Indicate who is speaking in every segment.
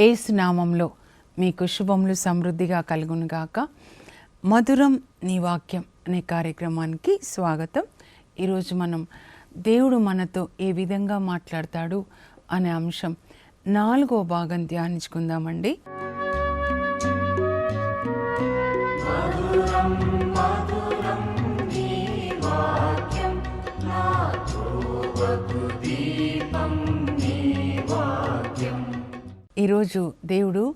Speaker 1: ఏసు నామంలో మీకు శుభములు సమృద్ధిగా కలుగునుగాక మధురం నీ వాక్యం అనే కార్యక్రమానికి స్వాగతం. ఈరోజు మనం దేవుడు మనతో ఏ విధంగా మాట్లాడతాడు అనే అంశం నాలుగో భాగం ధ్యానించుకుందామండి. ఈరోజు దేవుడు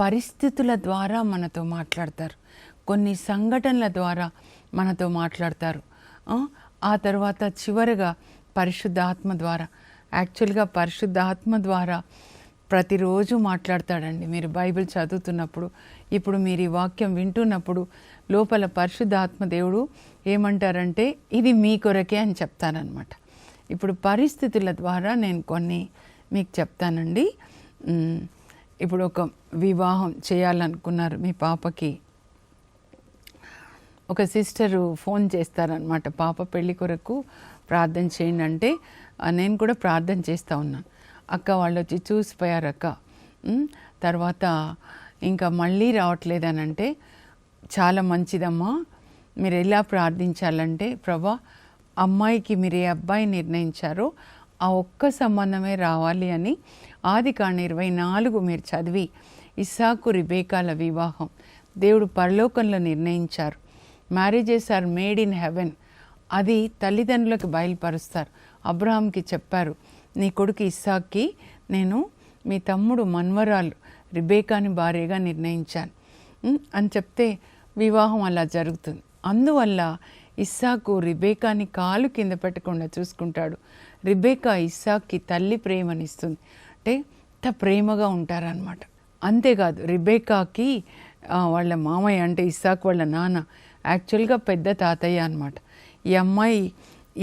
Speaker 1: పరిస్థితుల ద్వారా మనతో మాట్లాడతారు. కొన్ని సంఘటనల ద్వారా మనతో మాట్లాడతారు. ఆ, తర్వాత చివరగా పరిశుద్ధ ఆత్మ ద్వారా యాక్చువల్గా పరిశుద్ధ ఆత్మ ద్వారా ప్రతిరోజు మాట్లాడతాడండి. మీరు బైబిల్ చదువుతున్నప్పుడు ఇప్పుడు మీరు ఈ వాక్యం వింటున్నప్పుడు లోపల పరిశుద్ధాత్మ దేవుడు ఏమంటారంటే ఇది మీ కొరకే అని చెప్తానన్నమాట ఇప్పుడు పరిస్థితుల ద్వారా నేను కొన్ని మీకు చెప్తానండి. ఇప్పుడు ఒక వివాహం చేయాలనుకున్నారు మీ పాపకి. ఒక సిస్టరు ఫోన్ చేస్తారనమాట పాప పెళ్ళి కొరకు ప్రార్థన చేయండి అంటే నేను కూడా ప్రార్థన చేస్తూ ఉన్నాను అక్క వాళ్ళు వచ్చి చూసిపోయారు అక్క. తర్వాత ఇంకా మళ్ళీ రావట్లేదని అంటే చాలా మంచిదమ్మా. మీరు ఎలా ప్రార్థించాలంటే ప్రభా అమ్మాయికి మీరు ఏ అబ్బాయి నిర్ణయించారో ఆ ఒక్క సంబంధమే రావాలి అని ఆది కాండ ఇరవై నాలుగు మీరు చదివి ఇస్సాకు రిబేకాల వివాహం. దేవుడు పరలోకంలో నిర్ణయించారు. Marriages are made in heaven అది తల్లిదండ్రులకు బయలుపరుస్తారు. అబ్రహాంకి చెప్పారు నీ కొడుకు ఇస్సాక్కి నేను మీ తమ్ముడు మన్వరాలు రిబేకాని భార్యగా నిర్ణయించాను. అని చెప్తే వివాహం అలా జరుగుతుంది. అందువల్ల ఇస్సాకు రిబేకాని కాలు కింద పెట్టకుండా చూసుకుంటాడు. రిబేకా ఇస్సాక్కి తల్లి ప్రేమనిస్తుంది. అంటే ఇంత ప్రేమగా ఉంటారనమాట అంతేకాదు రిబేకాకి వాళ్ళ మామయ్య అంటే ఇస్సాక్ వాళ్ళ నాన్న యాక్చువల్గా పెద్ద తాతయ్య అనమాట ఈ అమ్మాయి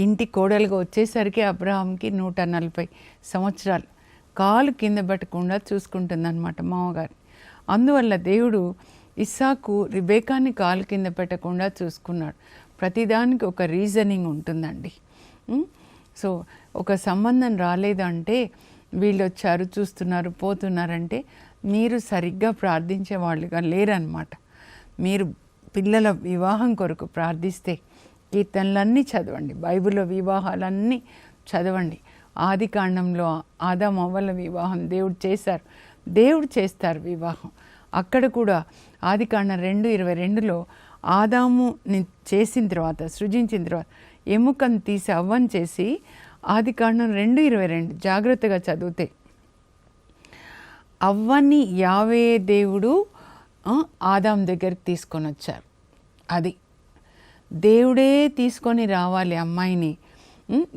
Speaker 1: ఇంటి కోడలుగా వచ్చేసరికి అబ్రహాంకి నూట నలభై సంవత్సరాలు. కాలు కింద పెట్టకుండా చూసుకుంటుందన్నమాట మామగారి అందువల్ల దేవుడు ఇస్సాకు రిబేకాని కాలు కింద పెట్టకుండా చూసుకున్నాడు. ప్రతిదానికి ఒక రీజనింగ్ ఉంటుందండి. సో ఒక సంబంధం రాలేదంటే వీళ్ళు వచ్చారు చూస్తున్నారు పోతున్నారంటే మీరు సరిగ్గా ప్రార్థించే వాళ్ళుగా లేరనమాట మీరు పిల్లల వివాహం కొరకు ప్రార్థిస్తే కీర్తనలన్నీ చదవండి బైబిల్లో వివాహాలన్నీ చదవండి. ఆది కాండంలో ఆదాం అవ్వల వివాహం దేవుడు చేశారు దేవుడు చేస్తారు వివాహం. అక్కడ కూడా ఆది కాండం రెండు ఇరవై రెండులో ఆదాముని చేసిన తర్వాత సృజించిన తర్వాత ఎముకను తీసి అవ్వని చేసి ఆది కాండం రెండు ఇరవై రెండు. జాగ్రత్తగా చదివితే. అవ్వని యావే దేవుడు ఆదాం దగ్గరికి తీసుకొని వచ్చారు. అది. దేవుడే తీసుకొని రావాలి అమ్మాయిని.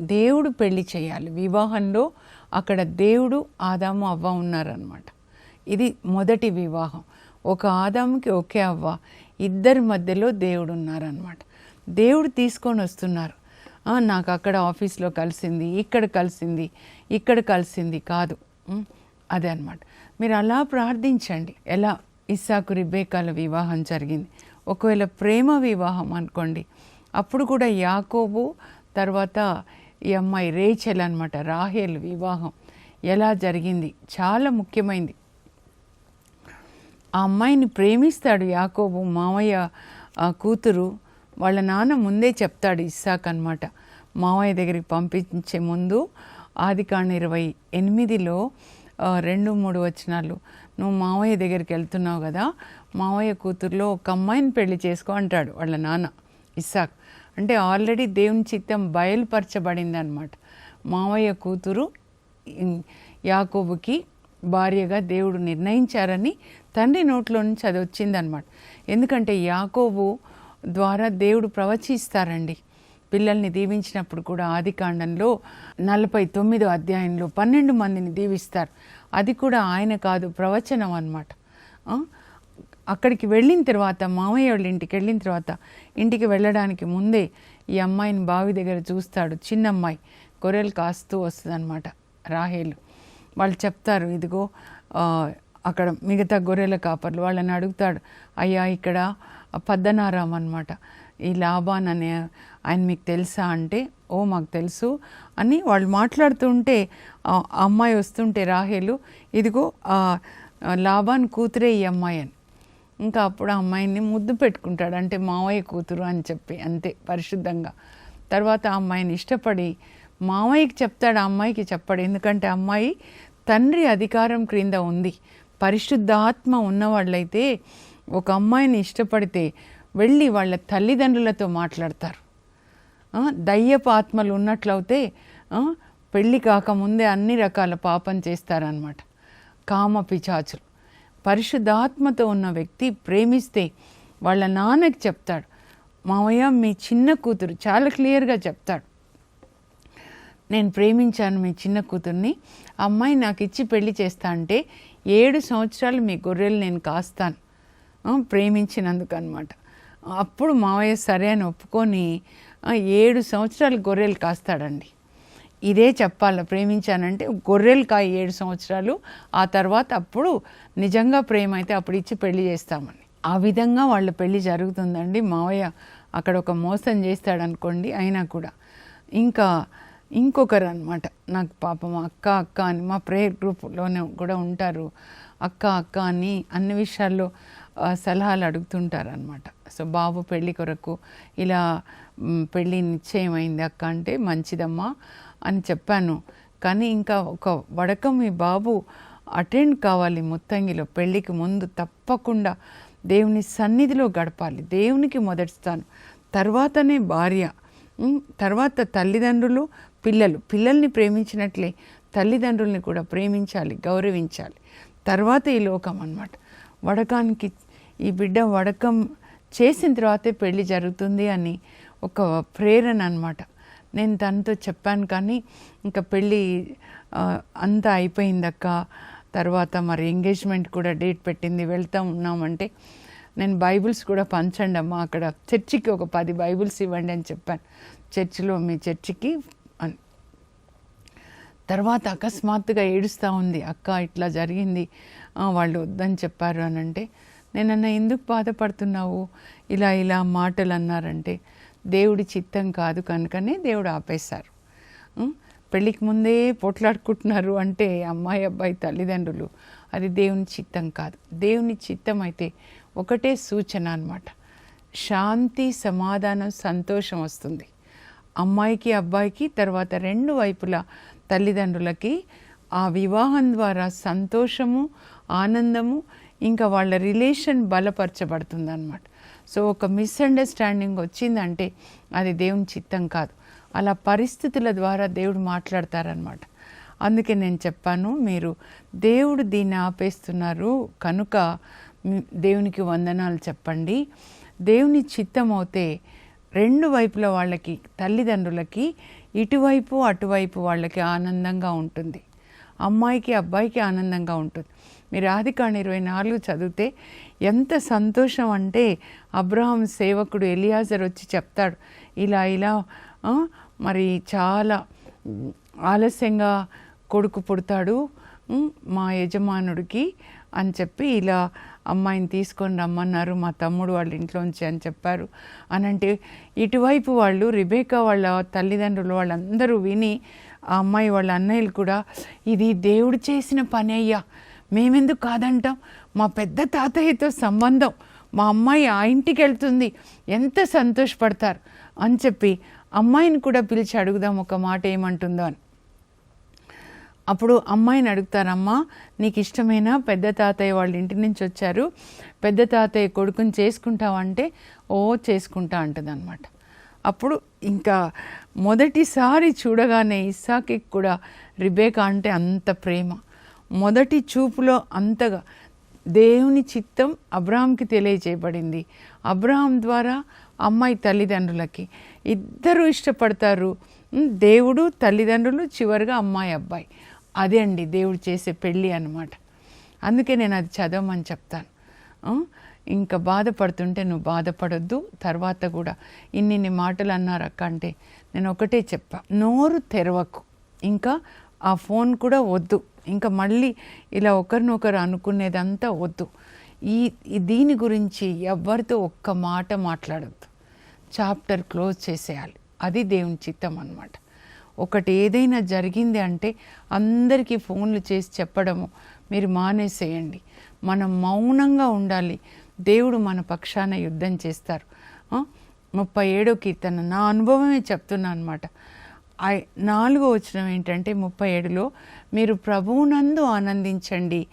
Speaker 1: దేవుడు పెళ్ళి చేయాలి. వివాహంలో అక్కడ దేవుడు ఆదాము అవ్వ ఉన్నారనమాట ఇది మొదటి వివాహం. ఒక ఆదాముకి ఒకే అవ్వ. ఇద్దరి మధ్యలో దేవుడు ఉన్నారనమాట దేవుడు తీసుకొని వస్తున్నారు. నాకు అక్కడ ఆఫీస్లో కలిసింది ఇక్కడ కలిసింది ఇక్కడ కలిసింది కాదు. అదే అనమాట మీరు అలా ప్రార్థించండి. ఎలా? ఇస్సాకు రిబేకాల వివాహం జరిగింది. ఒకవేళ ప్రేమ వివాహం అనుకోండి. అప్పుడు కూడా యాకోబు తర్వాత ఈ అమ్మాయి రేచెల్ అనమాట రాహేల్ వివాహం ఎలా జరిగింది? చాలా ముఖ్యమైంది. ఆ అమ్మాయిని ప్రేమిస్తాడు యాకోబు మామయ్య ఆ, కూతురు. వాళ్ళ నాన్న ముందే చెప్తాడు ఇస్సాక్ అనమాట మావయ్య దగ్గరికి పంపించే ముందు ఆది కాండ ఇరవై ఎనిమిదిలో రెండు మూడు వచనాలు. నువ్వు మావయ్య దగ్గరికి వెళ్తున్నావు కదా మావయ్య కూతురులో ఒక అమ్మాయిని పెళ్ళి చేసుకో అంటాడు వాళ్ళ నాన్న ఇస్సాక్. అంటే ఆల్రెడీ దేవుని చిత్తం బయలుపరచబడింది అనమాట మావయ్య కూతురు యాకోబుకి భార్యగా దేవుడు నిర్ణయించారని తండ్రి నోట్లో నుంచి అది వచ్చిందనమాట ఎందుకంటే యాకోబు ద్వారా దేవుడు ప్రవచిస్తారండి. పిల్లల్ని దీవించినప్పుడు కూడా ఆది కాండంలో నలభై తొమ్మిదో అధ్యాయంలో పన్నెండు మందిని దీవిస్తారు. అది కూడా ఆయన కాదు ప్రవచనం అనమాట అక్కడికి వెళ్ళిన తర్వాత మామయ్య వాళ్ళ ఇంటికి వెళ్ళిన తర్వాత ఇంటికి వెళ్ళడానికి ముందే ఈ అమ్మాయిని బావి దగ్గర చూస్తాడు చిన్న అమ్మాయి గొర్రెలు కాస్తూ వస్తుంది రాహేలు. వాళ్ళు చెప్తారు ఇదిగో అక్కడ మిగతా గొర్రెల కాపర్లు వాళ్ళని అడుగుతాడు అయ్యా ఇక్కడ పద్దనారాం అనమాట ఈ లాభాన్ అనే ఆయన మీకు తెలుసా అంటే ఓ మాకు తెలుసు అని వాళ్ళు మాట్లాడుతుంటే అమ్మాయి వస్తుంటే రాహేలు ఇదిగో లాభాన్ కూతురే ఈ అమ్మాయి అని. ఇంకా అప్పుడు ఆ అమ్మాయిని ముద్దు పెట్టుకుంటాడు అంటే మావయ్య కూతురు అని చెప్పి అంతే పరిశుద్ధంగా. తర్వాత ఆ అమ్మాయిని ఇష్టపడి మావయ్యకి చెప్తాడు ఆ అమ్మాయికి చెప్పాడు. ఎందుకంటే అమ్మాయి తండ్రి అధికారం క్రింద ఉంది. పరిశుద్ధాత్మ ఉన్నవాళ్ళైతే ఒక అమ్మాయిని ఇష్టపడితే వెళ్ళి వాళ్ళ తల్లిదండ్రులతో మాట్లాడతారు. దయ్యపు ఆత్మలు ఉన్నట్లయితే పెళ్ళి కాకముందే అన్ని రకాల పాపం చేస్తారనమాట కామ పిచాచులు పరిశుద్ధాత్మతో ఉన్న వ్యక్తి ప్రేమిస్తే వాళ్ళ నాన్నకి చెప్తాడు మామయ్య మీ చిన్న కూతురు చాలా క్లియర్గా చెప్తాడు. నేను ప్రేమించాను మీ చిన్న కూతుర్ని అమ్మాయి నాకు ఇచ్చి పెళ్ళి చేస్తా అంటే ఏడు సంవత్సరాలు మీ గొర్రెలు నేను కాస్తాను. ప్రేమించినందుకు అనమాట అప్పుడు మావయ్య సరే అని ఒప్పుకొని ఏడు సంవత్సరాలు గొర్రెలు కాస్తాడండి. ఇదే చెప్పాలి ప్రేమించానంటే గొర్రెలు కాయ ఏడు సంవత్సరాలు ఆ తర్వాత అప్పుడు నిజంగా ప్రేమ అయితే అప్పుడు ఇచ్చి పెళ్ళి చేస్తామని. ఆ విధంగా వాళ్ళ పెళ్ళి జరుగుతుందండి. మావయ్య అక్కడ ఒక మోసం చేస్తాడనుకోండి అయినా కూడా. ఇంకా ఇంకొకరు అనమాట నాకు పాపం అక్క అక్క అని మా ప్రేయర్ గ్రూప్లోనే కూడా ఉంటారు. అక్క అక్క అని అన్ని విషయాల్లో సలహాలు అడుగుతుంటారు అనమాట సో బాబు పెళ్ళి కొరకు ఇలా పెళ్ళి నిశ్చయమైంది అక్క అంటే మంచిదమ్మా అని చెప్పాను. కానీ ఇంకా ఒక వడకం మీ బాబు అటెండ్ కావాలి ముత్తంగిలో పెళ్ళికి ముందు తప్పకుండా దేవుని సన్నిధిలో గడపాలి. దేవునికి మొదటి స్థానం తర్వాతనే భార్య తర్వాత తల్లిదండ్రులు పిల్లలు. పిల్లల్ని ప్రేమించినట్లే తల్లిదండ్రుల్ని కూడా ప్రేమించాలి గౌరవించాలి. తర్వాత ఈ లోకం అన్నమాట. వడకానికి ఈ బిడ్డ వడకం చేసిన తర్వాతే పెళ్ళి జరుగుతుంది అని ఒక ప్రేరణ అనమాట నేను తనతో చెప్పాను కానీ ఇంకా పెళ్ళి అంతా అయిపోయిందక్క. తర్వాత మరి ఎంగేజ్మెంట్ కూడా డేట్ పెట్టింది వెళ్తా ఉన్నామంటే నేను బైబిల్స్ కూడా పంచండి అమ్మా. అక్కడ చర్చికి ఒక పది బైబిల్స్ ఇవ్వండి అని చెప్పాను. చర్చిలో మీ చర్చికి అని. తర్వాత అకస్మాత్తుగా ఏడుస్తూ ఉంది అక్క ఇట్లా జరిగింది. వాళ్ళు వద్దని చెప్పారు అని అంటే నేనన్న ఎందుకు బాధపడుతున్నావు? ఇలా ఇలా మాటలు అన్నారంటే దేవుడి చిత్తం కాదు కనుకనే దేవుడు ఆపేశారు. పెళ్ళికి ముందే పోట్లాడుకుంటున్నారు అంటే అమ్మాయి అబ్బాయి తల్లిదండ్రులు అది దేవుని చిత్తం కాదు. దేవుని చిత్తం అయితే ఒకటే సూచన అనమాట శాంతి సమాధానం సంతోషం వస్తుంది. అమ్మాయికి అబ్బాయికి తర్వాత రెండు వైపులా తల్లిదండ్రులకి ఆ వివాహం ద్వారా సంతోషము ఆనందము ఇంకా వాళ్ళ రిలేషన్ బలపరచబడుతుంది అనమాట సో ఒక మిస్అండర్స్టాండింగ్ వచ్చిందంటే అది దేవుని చిత్తం కాదు. అలా పరిస్థితుల ద్వారా దేవుడు మాట్లాడతారనమాట అందుకే నేను చెప్పాను మీరు దేవుడు దీన్ని ఆపేస్తున్నారు కనుక దేవునికి వందనాలు చెప్పండి. దేవుని చిత్తం అవుతే రెండు వైపుల వాళ్ళకి తల్లిదండ్రులకి ఇటువైపు అటువైపు వాళ్ళకి ఆనందంగా ఉంటుంది. అమ్మాయికి అబ్బాయికి ఆనందంగా ఉంటుంది. మీరు ఆదికాండ ఇరవై నాలుగు చదివితే ఎంత సంతోషం అంటే అబ్రహాం సేవకుడు ఎలియాజర్ వచ్చి చెప్తాడు ఇలా ఇలా మరి చాలా ఆలస్యంగా కొడుకు పుడతాడు మా యజమానుడికి అని చెప్పి ఇలా అమ్మాయిని తీసుకొని రమ్మన్నారు మా తమ్ముడు వాళ్ళ ఇంట్లోంచి అని చెప్పారు. అని అంటే ఇటువైపు వాళ్ళు రిబేకా వాళ్ళ తల్లిదండ్రులు వాళ్ళందరూ విని ఆ అమ్మాయి వాళ్ళ అన్నయ్యలు కూడా ఇది దేవుడు చేసిన పని అయ్యా మేమెందుకు కాదంటాం? మా పెద్ద తాతయ్యతో సంబంధం. మా అమ్మాయి ఆ ఇంటికి వెళ్తుంది. ఎంత సంతోషపడతారు? అని చెప్పి అమ్మాయిని కూడా పిలిచి అడుగుదాం ఒక మాట ఏమంటుందో అని. అప్పుడు అమ్మాయిని అడుగుతారమ్మా నీకు ఇష్టమైన పెద్ద తాతయ్య వాళ్ళ ఇంటి నుంచి వచ్చారు. పెద్ద తాతయ్య కొడుకుని చేసుకుంటావంటే ఓ చేసుకుంటా అంటుంది అనమాట అప్పుడు ఇంకా మొదటిసారి చూడగానే ఇస్సాకి కూడా రిబేకా అంటే అంత ప్రేమ. మొదటి చూపులో అంతగా దేవుని చిత్తం అబ్రాహాంకి తెలియజేయబడింది అబ్రహాం ద్వారా అమ్మాయి తల్లిదండ్రులకి ఇద్దరు ఇష్టపడతారు. దేవుడు తల్లిదండ్రులు చివరిగా అమ్మాయి అబ్బాయి. అదే అండి దేవుడు చేసే పెళ్ళి అన్నమాట. అందుకే నేను అది చదవమని చెప్తాను. ఇంకా బాధపడుతుంటే నువ్వు బాధపడొద్దు. తర్వాత కూడా ఇన్నిన్ని మాటలు అన్నారు అక్క అంటే నేను ఒకటే చెప్పా. నోరు తెరవకు. ఇంకా ఆ ఫోన్ కూడా వద్దు. ఇంకా మళ్ళీ ఇలా ఒకరినొకరు అనుకునేదంతా వద్దు. ఈ దీని గురించి ఎవరితో ఒక్క మాట మాట్లాడొద్దు. చాప్టర్ క్లోజ్ చేసేయాలి. అది దేవుని చిత్తం అనమాట ఒకటి ఏదైనా జరిగింది అంటే అందరికీ ఫోన్లు చేసి చెప్పడము మీరు మానేసేయండి. మనం మౌనంగా ఉండాలి. దేవుడు మన పక్షాన యుద్ధం చేస్తారు. ముప్పై ఏడో కీర్తన. నా అనుభవమే చెప్తున్నా అనమాట నాలుగో వచనం ఏంటంటే ముప్పై ఏడులో మీరు ప్రభువునందు ఆనందించండి.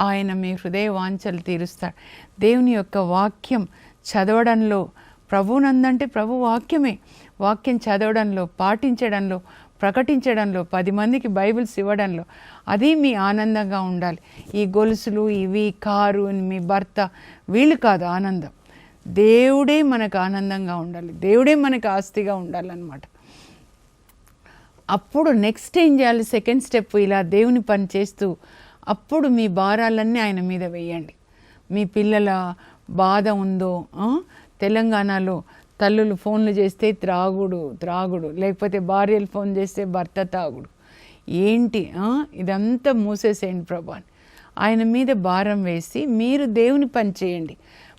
Speaker 1: ఆయన మీ హృదయ వాంఛలు తీరుస్తాడు. దేవుని యొక్క వాక్యం చదవడంలో ప్రభువునందంటే ప్రభు వాక్యమే. వాక్యం చదవడంలో పాటించడంలో ప్రకటించడంలో పది మందికి బైబిల్స్ ఇవ్వడంలో అది మీ ఆనందంగా ఉండాలి. ఈ గొలుసులు ఇవి కారు మీ భర్త వీళ్ళు కాదు ఆనందం. దేవుడే మనకు ఆనందంగా ఉండాలి. దేవుడే మనకు ఆస్తిగా ఉండాలన్నమాట. అప్పుడు నెక్స్ట్ ఏం చేయాలి? సెకండ్ స్టెప్ ఇలా దేవుని పని చేస్తూ అప్పుడు మీ భారాలన్నీ ఆయన మీద వేయండి. మీ పిల్లల బాధ ఉందో తెలంగాణలో తల్లులు ఫోన్లు చేస్తే త్రాగుడు త్రాగుడు. లేకపోతే భార్యలు ఫోన్ చేస్తే భర్త తాగుడు. ఏంటి ఇదంతా మూసేసేయండి ప్రభా ఆయన మీద భారం వేసి మీరు దేవుని పని చేయండి.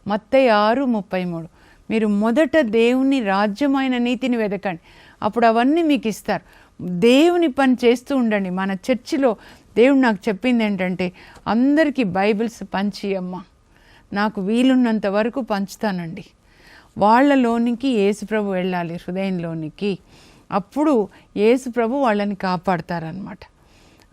Speaker 1: మత్తయ్య ఆరు ముప్పై మూడు. మీరు మొదట దేవుని రాజ్యమైన నీతిని వెదకండి. అప్పుడు అవన్నీ మీకు ఇస్తారు. దేవుని పని చేస్తూ ఉండండి. మన చర్చిలో దేవుడు నాకు చెప్పింది ఏంటంటే అందరికీ బైబిల్స్ పంచియమ్మా నాకు వీలున్నంత వరకు పంచుతానండి. వాళ్ళలోనికి యేసుప్రభు వెళ్ళాలి హృదయంలోనికి. అప్పుడు యేసుప్రభు వాళ్ళని కాపాడతారనమాట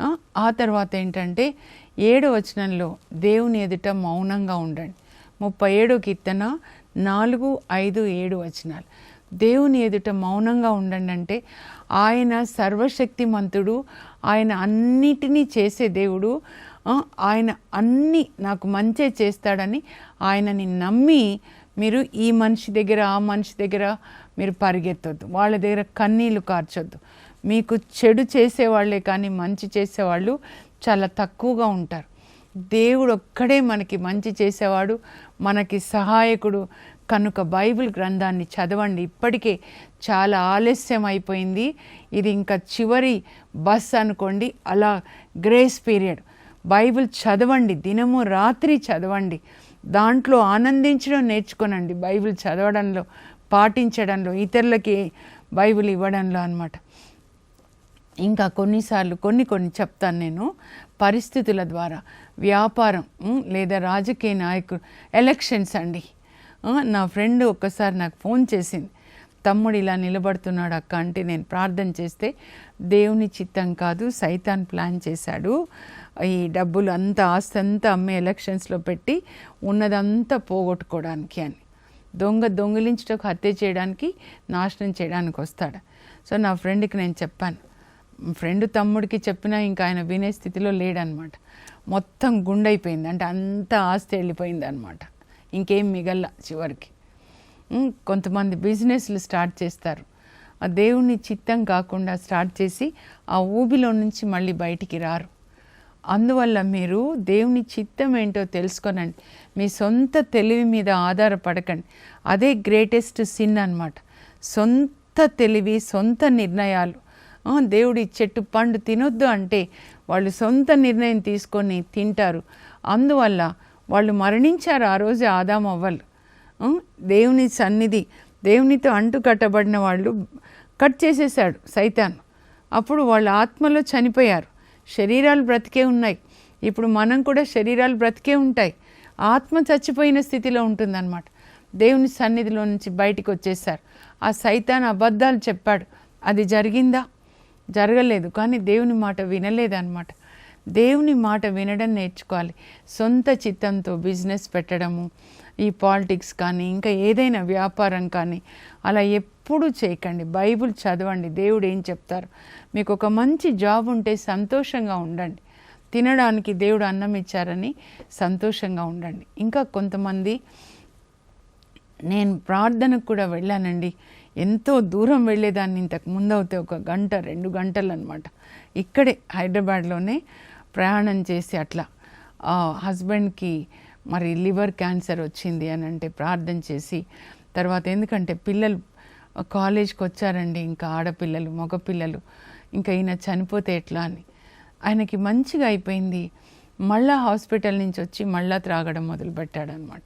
Speaker 1: ఆ, ఆ తర్వాత ఏంటంటే ఏడో వచనంలో దేవుని ఎదుట మౌనంగా ఉండండి. ముప్పై ఏడో కీర్తన నాలుగు ఐదు ఏడు వచనాలు. దేవుని ఎదుట మౌనంగా ఉండండి అంటే ఆయన సర్వశక్తిమంతుడు ఆయన అన్నిటినీ చేసే దేవుడు ఆయన అన్ని నాకు మంచే చేస్తాడని ఆయనని నమ్మి మీరు ఈ మనిషి దగ్గర ఆ మనిషి దగ్గర మీరు పరిగెత్తొద్దు. వాళ్ళ దగ్గర కన్నీళ్ళు కార్చొద్దు. మీకు చెడు చేసేవాళ్ళే కానీ మంచి చేసేవాళ్ళు చాలా తక్కువగా ఉంటారు. దేవుడు ఒక్కడే మనకి మంచి చేసేవాడు మనకి సహాయకుడు కనుక బైబిల్ గ్రంథాన్ని చదవండి. ఇప్పటికే చాలా ఆలస్యం అయిపోయింది. ఇది ఇంకా చివరి బస్ అనుకోండి. అలా గ్రేస్ పీరియడ్. బైబిల్ చదవండి. దినము రాత్రి చదవండి. దాంట్లో ఆనందించడం నేర్చుకోనండి. బైబిల్ చదవడంలో పాటించడంలో ఇతరులకి బైబిల్ ఇవ్వడంలో అన్నమాట. ఇంకా కొన్నిసార్లు కొన్ని కొన్ని చెప్తాను నేను పరిస్థితుల ద్వారా. వ్యాపారం లేదా రాజకీయ నాయకుడు ఎలక్షన్స్ అండి. నా ఫ్రెండ్ ఒక్కసారి నాకు ఫోన్ చేసింది. తమ్ముడు ఇలా నిలబడుతున్నాడు అక్క అంటే నేను ప్రార్థన చేస్తే దేవుని చిత్తం కాదు సైతాన్ ప్లాన్ చేశాడు. ఈ డబ్బులు అంతా ఆస్తి అంతా అమ్మే ఎలక్షన్స్లో పెట్టి ఉన్నదంతా పోగొట్టుకోవడానికి అని. దొంగ దొంగిలించటకు హత్య చేయడానికి నాశనం చేయడానికి వస్తాడు. సో నా ఫ్రెండ్కి నేను చెప్పాను. ఫ్రెండ్ తమ్ముడికి చెప్పినా ఇంకా ఆయన వినే స్థితిలో లేడనమాట. మొత్తం గుండైపోయింది. అంటే అంత ఆస్తి వెళ్ళిపోయింది అనమాట ఇంకేం మిగల్ల చివరికి. కొంతమంది బిజినెస్లు స్టార్ట్ చేస్తారు. ఆ దేవుని చిత్తం కాకుండా స్టార్ట్ చేసి ఆ ఊబిలో నుంచి మళ్ళీ బయటికి రారు. అందువల్ల మీరు దేవుని చిత్తం ఏంటో తెలుసుకోనండి. మీ సొంత తెలివి మీద ఆధారపడకండి. అదే గ్రేటెస్ట్ సిన్ అన్నమాట. సొంత తెలివి సొంత నిర్ణయాలు. దేవుడి చెట్టు పండు తినొద్దు అంటే వాళ్ళు సొంత నిర్ణయం తీసుకొని తింటారు. అందువల్ల వాళ్ళు మరణించారు ఆ రోజు ఆదాం అవ్వలు. దేవుని సన్నిధి దేవునితో అంటు కట్టబడిన వాళ్ళు కట్ చేసేసాడు సైతాన్. అప్పుడు వాళ్ళ ఆత్మలో చనిపోయారు. శరీరాలు బ్రతికే ఉన్నాయి. ఇప్పుడు మనం కూడా శరీరాలు బ్రతికే ఉంటాయి. ఆత్మ చచ్చిపోయిన స్థితిలో ఉంటుందన్నమాట. దేవుని సన్నిధిలో నుంచి బయటికి వచ్చేసారు ఆ సైతాన్ అబద్ధాలు చెప్పాడు. అది జరిగిందా? జరగలేదు. కానీ దేవుని మాట వినలేదన్నమాట. దేవుని మాట వినడం నేర్చుకోవాలి. సొంత చిత్తంతో బిజినెస్ పెట్టడము ఈ పాలిటిక్స్ కానీ ఇంకా ఏదైనా వ్యాపారం కానీ అలా ఎప్పుడు చేయకండి. బైబిల్ చదవండి. దేవుడు ఏం చెప్తారు? మీకు ఒక మంచి జాబ్ ఉంటే సంతోషంగా ఉండండి. తినడానికి దేవుడు అన్నం ఇచ్చారని సంతోషంగా ఉండండి. ఇంకా కొంతమంది నేను ప్రార్థనకు కూడా వెళ్ళానండి. ఎంతో దూరం వెళ్ళేదాన్ని ఇంతకు ముందు అవుతే ఒక గంట రెండు గంటలు అనమాట ఇక్కడే హైదరాబాద్లోనే ప్రయాణం చేసి అట్లా ఆ హస్బెండ్కి మరి లివర్ క్యాన్సర్ వచ్చింది అని అంటే ప్రార్థన చేసి తర్వాత ఎందుకంటే పిల్లలు కాలేజ్కి వచ్చారండి ఇంకా ఆడపిల్లలు మగపిల్లలు ఇంకా ఈయన చనిపోతే ఎట్లా అని. ఆయనకి మంచిగా అయిపోయింది. మళ్ళా హాస్పిటల్ నుంచి వచ్చి మళ్ళా త్రాగడం మొదలుపెట్టాడనమాట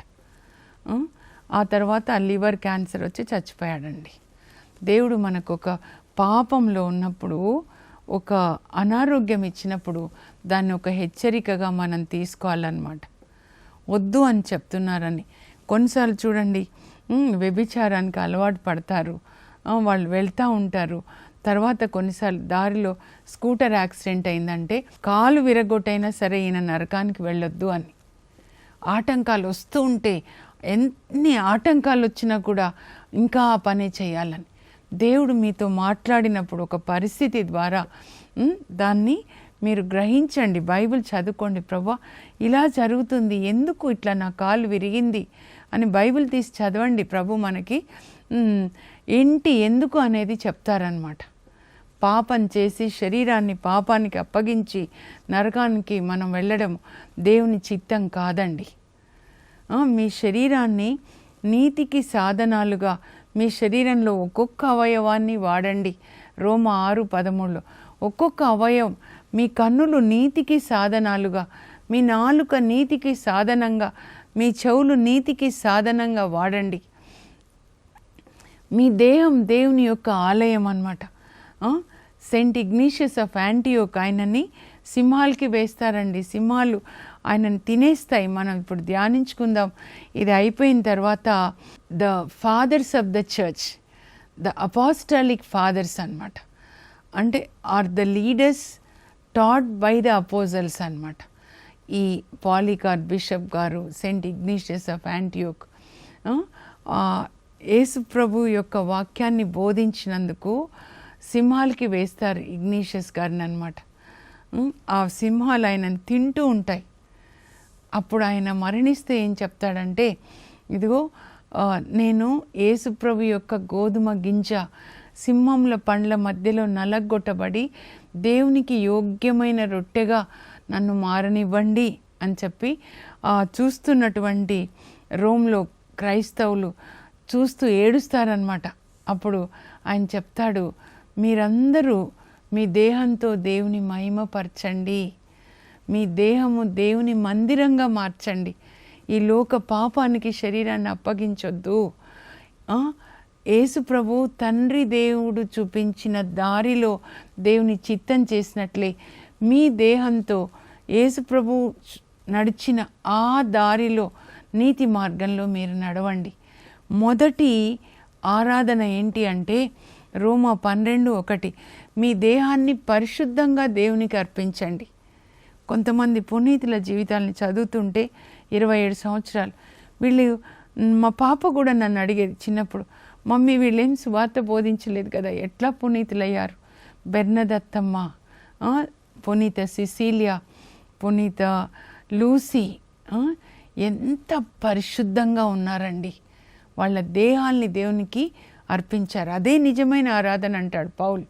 Speaker 1: ఆ? తర్వాత లివర్ క్యాన్సర్ వచ్చి చచ్చిపోయాడండి. దేవుడు మనకు ఒక పాపంలో ఉన్నప్పుడు ఒక అనారోగ్యం ఇచ్చినప్పుడు దాన్ని ఒక హెచ్చరికగా మనం తీసుకోవాలన్నమాట. వద్దు అని చెప్తున్నారని. కొన్నిసార్లు చూడండి వ్యభిచారానికి అలవాటు పడతారు. వాళ్ళు వెళ్తూ ఉంటారు. తర్వాత కొన్నిసార్లు దారిలో స్కూటర్ యాక్సిడెంట్ అయిందంటే కాలు విరగొట్టైనా సరే ఈయన నరకానికి వెళ్ళొద్దు అని. ఆటంకాలు వస్తూ ఉంటే ఎన్ని ఆటంకాలు వచ్చినా కూడా ఇంకా ఆ పనే చేయాలని. దేవుడు మీతో మాట్లాడినప్పుడు ఒక పరిస్థితి ద్వారా దాన్ని మీరు గ్రహించండి బైబిల్ చదువుకోండి ప్రభా ఇలా జరుగుతుంది ఎందుకు ఇట్లా నా కాలు విరిగింది? అని బైబిల్ తీసి చదవండి ప్రభు మనకి ఏంటి ఎందుకు? అనేది చెప్తారనమాట పాపం చేసి శరీరాన్ని పాపానికి అప్పగించి నరకానికి మనం వెళ్ళడం దేవుని చిత్తం కాదండి. మీ శరీరాన్ని నీతికి సాధనాలుగా మీ శరీరంలో ఒక్కొక్క అవయవాన్ని వాడండి. రోమ ఆరు పదమూడులో. ఒక్కొక్క అవయవం మీ కన్నులు నీతికి సాధనాలుగా మీ నాలుక నీతికి సాధనంగా మీ చెవులు నీతికి సాధనంగా వాడండి. మీ దేహం దేవుని యొక్క ఆలయం అనమాట సెంట్ ఇగ్నీషియస్ ఆఫ్ యాంటీయోక్ ఆయనని సింహాలకి వేస్తారండి. సింహాలు ఆయనను తినేస్తాయి. మనం ఇప్పుడు ధ్యానించుకుందాం. ఇది అయిపోయిన తర్వాత the fathers of the church the apostolic fathers అన్నమాట. అంటే are the leaders taught by the apostles అనమాట ఈ పాలికార్ బిషప్ గారు సెంట్ ఇగ్నీషియస్ ఆఫ్ యాంటియోక్ యేసు ప్రభు యొక్క వాక్యాన్ని బోధించినందుకు సింహాలకి వేస్తారు ఇగ్నీషియస్ గారిని అనమాట ఆ సింహాలు ఆయనను తింటూ ఉంటాయి. అప్పుడు ఆయన మరణిస్తే ఏం చెప్తాడంటే ఇదిగో నేను యేసుప్రభు యొక్క గోధుమ గింజ సింహంల పండ్ల మధ్యలో నలగొట్టబడి దేవునికి యోగ్యమైన రొట్టెగా నన్ను మారనివ్వండి అని చెప్పి చూస్తున్నటువంటి రోమ్లో క్రైస్తవులు చూస్తూ ఏడుస్తారనమాట అప్పుడు ఆయన చెప్తాడు మీరందరూ మీ దేహంతో దేవుని మహిమపరచండి. మీ దేహము దేవుని మందిరంగా మార్చండి. ఈ లోక పాపానికి శరీరాన్ని అప్పగించొద్దు. యేసు ప్రభు తండ్రి దేవుడు చూపించిన దారిలో దేవుని చిత్తం చేసినట్లే మీ దేహంతో యేసు ప్రభు నడిచిన ఆ దారిలో నీతి మార్గంలో మీరు నడవండి. మొదటి ఆరాధన ఏంటి అంటే రోమా పన్నెండు ఒకటి. మీ దేహాన్ని పరిశుద్ధంగా దేవునికి అర్పించండి. కొంతమంది పునీతుల జీవితాలని చదువుతుంటే ఇరవై ఏడు సంవత్సరాలు. వీళ్ళు మా పాప కూడా నన్ను అడిగేది చిన్నప్పుడు మమ్మీ వీళ్ళేం సువార్త బోధించలేదు కదా ఎట్లా పునీతులయ్యారు? బెర్నదత్తమ్మ పునీత సిసీలియా పునీత లూసీ ఎంత పరిశుద్ధంగా ఉన్నారండి. వాళ్ళ దేహాల్ని దేవునికి అర్పించారు. అదే నిజమైన ఆరాధన అంటాడు Paul.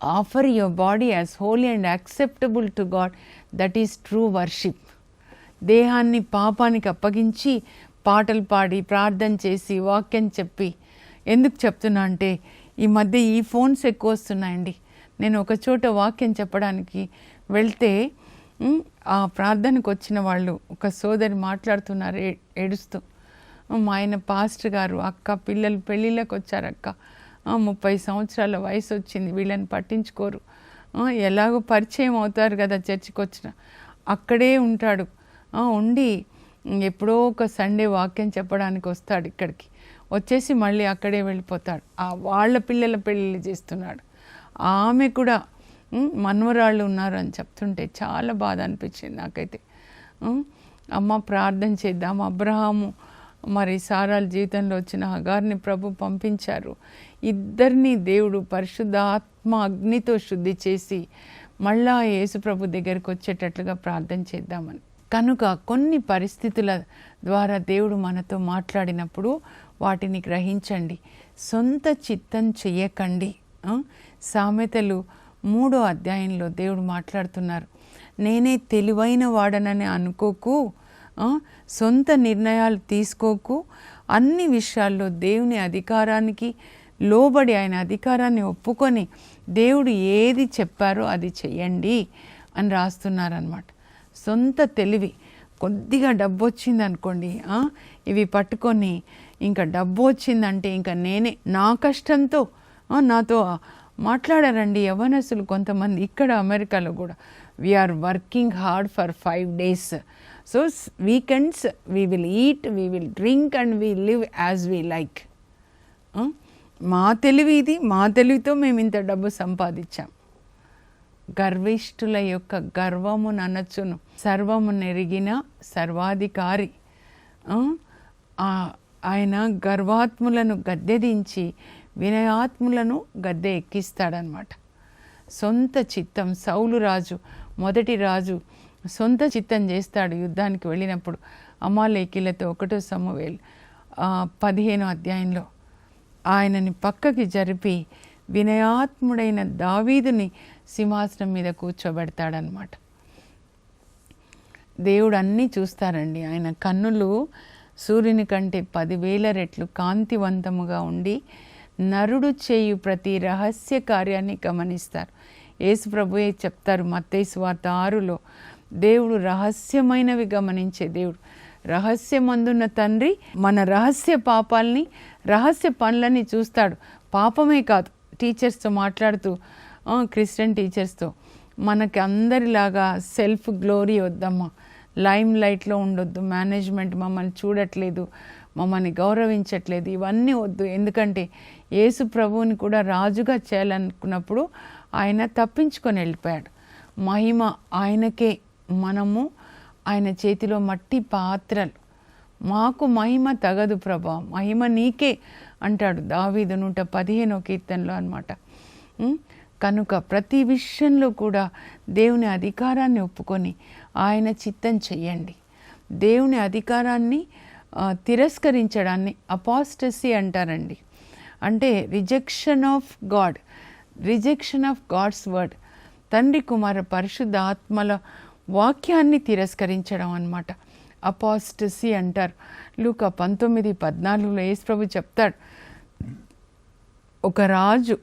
Speaker 1: Offer your body as holy and acceptable to God that is true worship దేహాన్ని పాపానికి అప్పగించి పాటలు పాడి ప్రార్థన చేసి వాక్యం చెప్పి ఎందుకు చెప్తున్నా అంటే ఈ మధ్య ఈ ఫోన్స్ ఎక్కువ వస్తున్నాయండి. నేను ఒక చోట వాక్యం చెప్పడానికి వెళ్తే ఆ ప్రార్థనకు వచ్చిన వాళ్ళు ఒక సోదరి మాట్లాడుతున్నారు ఏ- ఏడుస్తూ మా ఆయన పాస్టర్ గారు అక్క పిల్లలు పెళ్ళిళ్ళకి వచ్చారు అక్క ముప్పై సంవత్సరాల వయసు వచ్చింది వీళ్ళని పట్టించుకోరు. ఎలాగో పరిచయం అవుతారు కదా చర్చికి వచ్చిన. అక్కడే ఉంటాడు. ఉండి ఎప్పుడో ఒక సండే వాక్యం చెప్పడానికి వస్తాడు ఇక్కడికి. వచ్చేసి మళ్ళీ అక్కడే వెళ్ళిపోతాడు. ఆ వాళ్ళ పిల్లల పెళ్ళిళ్ళు చేస్తున్నాడు. ఆమె కూడా ఉమ్, ఉన్నారు అని చెప్తుంటే చాలా బాధ అనిపించింది నాకైతే. అమ్మ ప్రార్థన చేద్దాం అబ్రహాము మరి సారాల జీవితంలో వచ్చిన హగార్ని ప్రభు పంపించారు. ఇద్దరిని దేవుడు పరిశుద్ధాత్మ అగ్నితో శుద్ధి చేసి మళ్ళా యేసు ప్రభు దగ్గరికి వచ్చేటట్లుగా ప్రార్థన చేద్దామని. కనుక కొన్ని పరిస్థితుల ద్వారా దేవుడు మనతో మాట్లాడినప్పుడు వాటిని గ్రహించండి. సొంత చిత్తం చెయ్యకండి. సామెతలు మూడో అధ్యాయంలో దేవుడు మాట్లాడుతున్నారు. నేనే తెలివైన వాడనని అనుకోకు. సొంత నిర్ణయాలు తీసుకోకు. అన్ని విషయాల్లో దేవుని అధికారానికి లోబడి ఆయన అధికారాన్ని ఒప్పుకొని దేవుడు ఏది చెప్పారో అది చెయ్యండి అని రాస్తున్నారనమాట సొంత తెలివి. కొద్దిగా డబ్బు వచ్చింది అనుకోండి ఇవి పట్టుకొని ఇంకా డబ్బు వచ్చిందంటే ఇంకా నేనే నా కష్టంతో నాతో మాట్లాడారండి యవనసులు కొంతమంది. ఇక్కడ అమెరికాలో కూడా we are working hard for five days so weekends we will eat we will drink and we live as we like మా తెలివి ఇది మా తెలివితో మేము ఇంత డబ్బు సంపాదించాం. గర్విష్ఠుల యొక్క గర్వము ననచును. సర్వము నెరిగిన సర్వాధికారి. ఆయన గర్వాత్ములను గద్దెదించి వినయాత్ములను గద్దె ఎక్కిస్తాడనమాట సొంత చిత్తం సౌలు రాజు మొదటి రాజు సొంత చిత్తం చేస్తాడు యుద్ధానికి వెళ్ళినప్పుడు. అమాలేకీలతో ఒకటో సమవేలు పదిహేనో అధ్యాయంలో ఆయనని పక్కకి జరిపి వినయాత్ముడైన దావీదుని సింహాసనం మీద కూర్చోబెడతాడనమాట దేవుడు అన్నీ చూస్తారండి. ఆయన కన్నులు సూర్యుని కంటే పదివేల రెట్లు కాంతివంతముగా ఉండి నరుడు చేయు ప్రతి రహస్య కార్యాన్ని గమనిస్తారు. యేసు ప్రభుయే చెప్తారు మత్తేసు వార్త ఆరులో దేవుడు రహస్యమైనవి గమనించే దేవుడు. రహస్యమందున్న తండ్రి మన రహస్య పాపాలని రహస్య పనులని చూస్తాడు. పాపమే కాదు టీచర్స్తో మాట్లాడుతూ క్రిస్టియన్ టీచర్స్తో మనకి అందరిలాగా సెల్ఫ్ గ్లోరీ వద్దమ్మా. లైమ్ లైట్లో ఉండొద్దు మేనేజ్మెంట్ మమ్మల్ని చూడట్లేదు మమ్మల్ని గౌరవించట్లేదు ఇవన్నీ వద్దు. ఎందుకంటే యేసు ప్రభువుని కూడా రాజుగా చేయాలనుకున్నప్పుడు ఆయన తప్పించుకొని వెళ్ళిపోయాడు. మహిమ ఆయనకే మనము ఆయన చేతిలో మట్టి పాత్రలు. మాకు మహిమ తగదు ప్రభా. మహిమ నీకే అంటాడు దావీదు నూట పదిహేనో కీర్తనలో అనమాట కనుక ప్రతి విషయంలో కూడా దేవుని అధికారాన్ని ఒప్పుకొని ఆయన చిత్తం చెయ్యండి. దేవుని అధికారాన్ని తిరస్కరించడాన్ని అపాస్టసీ అంటారండి. అంటే rejection of God. Rejection of God's word. తండ్రి కుమార పరిశుద్ధ ఆత్మల వాక్యాన్ని తిరస్కరించడం అనమాట అపాస్టసీ అంటారు. లూక పంతొమ్మిది పద్నాలుగులో యేసుప్రభు చెప్తాడు. ఒక రాజు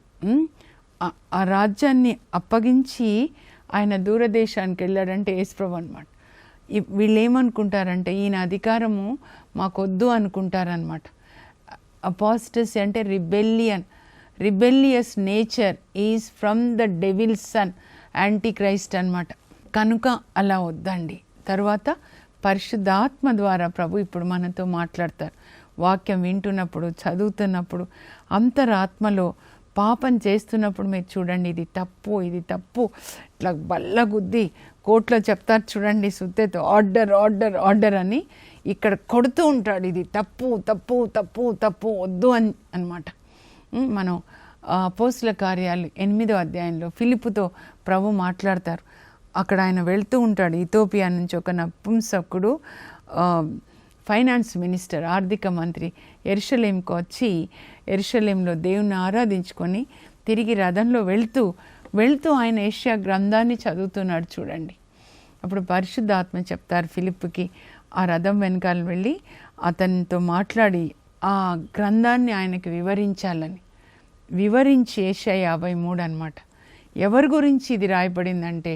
Speaker 1: ఆ- ఆ రాజ్యాన్ని అప్పగించి ఆయన దూరదేశానికి వెళ్ళాడంటే యేసుప్రభు అనమాట వీళ్ళు ఏమనుకుంటారంటే ఈయన అధికారము మాకొద్దు అనుకుంటారనమాట అపాస్టసీ అంటే rebellion. Rebellious nature is from the devil son antichrist అనమాట కనుక అలా వద్దండి. తర్వాత పరిశుద్ధాత్మ ద్వారా ప్రభు ఇప్పుడు మనతో మాట్లాడతారు. వాక్యం వింటున్నప్పుడు చదువుతున్నప్పుడు అంతరాత్మలో పాపం చేస్తున్నప్పుడు మీరు చూడండి ఇది తప్పు ఇది తప్పు. ఇట్లా బల్లగుద్ది కోర్టులో చెప్తారు చూడండి సుత్తేతో ఆర్డర్ ఆర్డర్ ఆర్డర్ అని ఇక్కడ కొడుతూ ఉంటాడు. ఇది తప్పు తప్పు తప్పు తప్పు వద్దు అని అనమాట మనం పోస్టుల కార్యాలు ఎనిమిదో అధ్యాయంలో ఫిలిపుతో ప్రభు మాట్లాడతారు. అక్కడ ఆయన వెళ్తూ ఉంటాడు. ఇథోపియా నుంచి ఒక నపుంసకుడు ఫైనాన్స్ మినిస్టర్ ఆర్థిక మంత్రి ఎరుషలేంకి వచ్చి ఎరుషలేంలో దేవుని ఆరాధించుకొని తిరిగి రథంలో వెళ్తూ వెళ్తూ ఆయన ఏషియా గ్రంథాన్ని చదువుతున్నాడు చూడండి. అప్పుడు పరిశుద్ధాత్మ చెప్తారు ఫిలిప్కి ఆ రథం వెనకాల వెళ్ళి అతనితో మాట్లాడి ఆ గ్రంథాన్ని ఆయనకి వివరించాలని. వివరించి ఏషియా యాభై మూడు అనమాట ఎవరి గురించి ఇది రాయబడిందంటే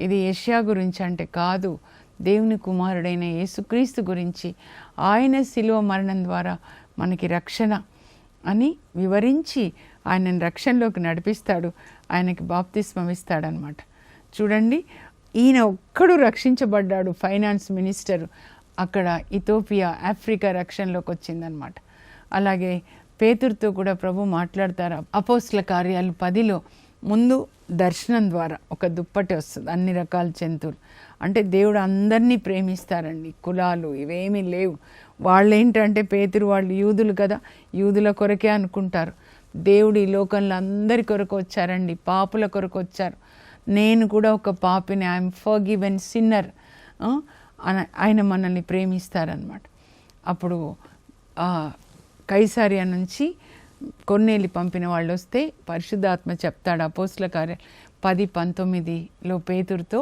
Speaker 1: ఇది ఏషియా గురించి అంటే కాదు. దేవుని కుమారుడైన యేసుక్రీస్తు గురించి ఆయన శిలువ మరణం ద్వారా మనకి రక్షణ అని వివరించి ఆయనను రక్షణలోకి నడిపిస్తాడు. ఆయనకి బాప్తిస్మమిస్తాడనమాట చూడండి ఈయన ఒక్కడు రక్షించబడ్డాడు ఫైనాన్స్ మినిస్టర్. అక్కడ ఇథోపియా ఆఫ్రికా రక్షణలోకి వచ్చిందనమాట అలాగే పేతురుతో కూడా ప్రభు మాట్లాడతారు. అపోస్ల కార్యాలు పదిలో ముందు దర్శనం ద్వారా ఒక దుప్పటి వస్తుంది అన్ని రకాల జంతువులు. అంటే దేవుడు అందరినీ ప్రేమిస్తారండి కులాలు ఇవేమీ లేవు. వాళ్ళు ఏంటంటే పేతురు వాళ్ళు యూదులు కదా యూదుల కొరకే అనుకుంటారు. దేవుడు ఈ లోకంలో అందరి కొరకు వచ్చారండి పాపుల కొరకు వచ్చారు. నేను కూడా ఒక పాపిని ఐఎమ్ ఫర్ గివెన్ సిన్నర్ ఆయన మనల్ని ప్రేమిస్తారనమాట అప్పుడు కైసారియా నుంచి కొన్నేళ్ళు పంపిన వాళ్ళు వస్తే పరిశుద్ధాత్మ చెప్తాడు అపోస్ల కార్య పది పంతొమ్మిదిలో పేతురుతో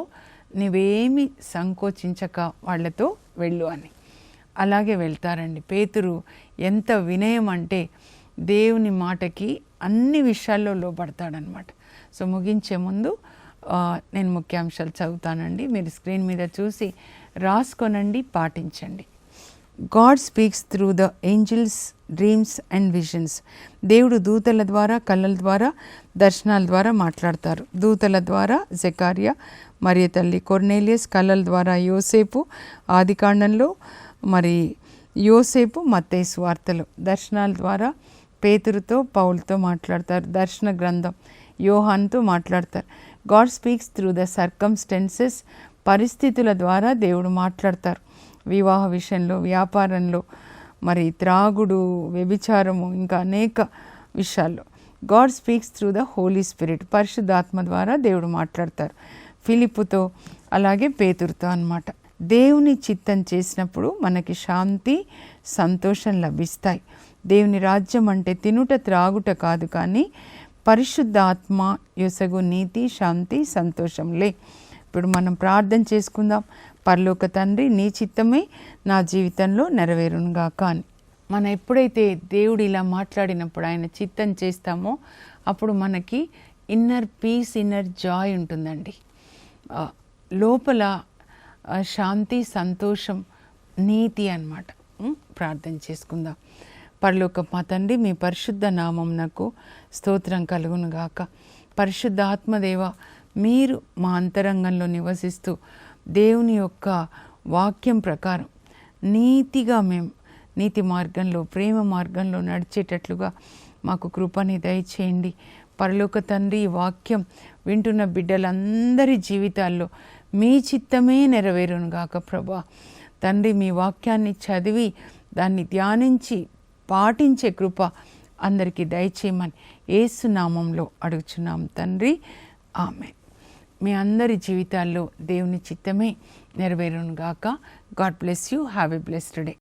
Speaker 1: నువ్వేమి సంకోచించక వాళ్ళతో వెళ్ళు అని. అలాగే వెళ్తారండి. పేతురు ఎంత వినయం అంటే దేవుని మాటకి అన్ని విషయాల్లో లోపడతాడనమాట సో ముగించే ముందు నేను ముఖ్యాంశాలు చదువుతానండి. మీరు స్క్రీన్ మీద చూసి రాసుకొనండి పాటించండి. God speaks through the angels dreams and visions దేవుడు దూతల ద్వారా కళ్ళల ద్వారా దర్శనాల ద్వారా మాట్లాడతారు. దూతల ద్వారా జకార్య మరియ తల్లి కొర్నేలియస్ కళ్ళల ద్వారా యోసేపు ఆదికాండంలో మరి యోసేపు మత్తేసు వార్తలు. దర్శనాల ద్వారా పేతురుతో పౌలతో మాట్లాడతారు. దర్శన గ్రంథం యోహాన్తో మాట్లాడతారు. God speaks through the circumstances పరిస్థితుల ద్వారా దేవుడు మాట్లాడతారు. వివాహ విషయంలో వ్యాపారంలో మరి త్రాగుడు వ్యభిచారము ఇంకా అనేక విషయాల్లో. God speaks through the holy spirit. పరిశుద్ధాత్మ ద్వారా దేవుడు మాట్లాడతారు. ఫిలిప్పుతో అలాగే పేతురుతో అన్నమాట. దేవుని చిత్తం చేసినప్పుడు మనకి శాంతి సంతోషం లభిస్తాయి. దేవుని రాజ్యం అంటే తినుట త్రాగుట కాదు కానీ పరిశుద్ధాత్మ యొసగు నీతి శాంతి సంతోషంలే. ఇప్పుడు మనం ప్రార్థన చేసుకుందాం. పరలోక తండ్రి నీ చిత్తమే నా జీవితంలో నెరవేరునుగా అని. మనం ఎప్పుడైతే దేవుడు ఇలా మాట్లాడినప్పుడు ఆయన చిత్తం చేస్తామో అప్పుడు మనకి ఇన్నర్ పీస్ ఇన్నర్ జాయ్ ఉంటుందండి. లోపల శాంతి సంతోషం నీతి అన్నమాట. ప్రార్థన చేసుకుందాం. పరలోక మా తండ్రి మీ పరిశుద్ధ నామం నాకు స్తోత్రం కలుగును గాక పరిశుద్ధ ఆత్మదేవ మీరు మా అంతరంగంలో నివసిస్తూ దేవుని యొక్క వాక్యం ప్రకారం నీతిగా మేము నీతి మార్గంలో ప్రేమ మార్గంలో నడిచేటట్లుగా మాకు కృపని దయచేయండి. పరలోక తండ్రి వాక్యం వింటున్న బిడ్డలందరి జీవితాల్లో మీ చిత్తమే నెరవేరును గాక ప్రభా. తండ్రి మీ వాక్యాన్ని చదివి దాన్ని ధ్యానించి పాటించే కృప అందరికీ దయచేయమని ఏసునామంలో అడుగుచున్నాం తండ్రి. ఆమె మీ అందరి జీవితాల్లో దేవుని చిత్తమే నెరవేరును గాక God bless you. Have a blessed day.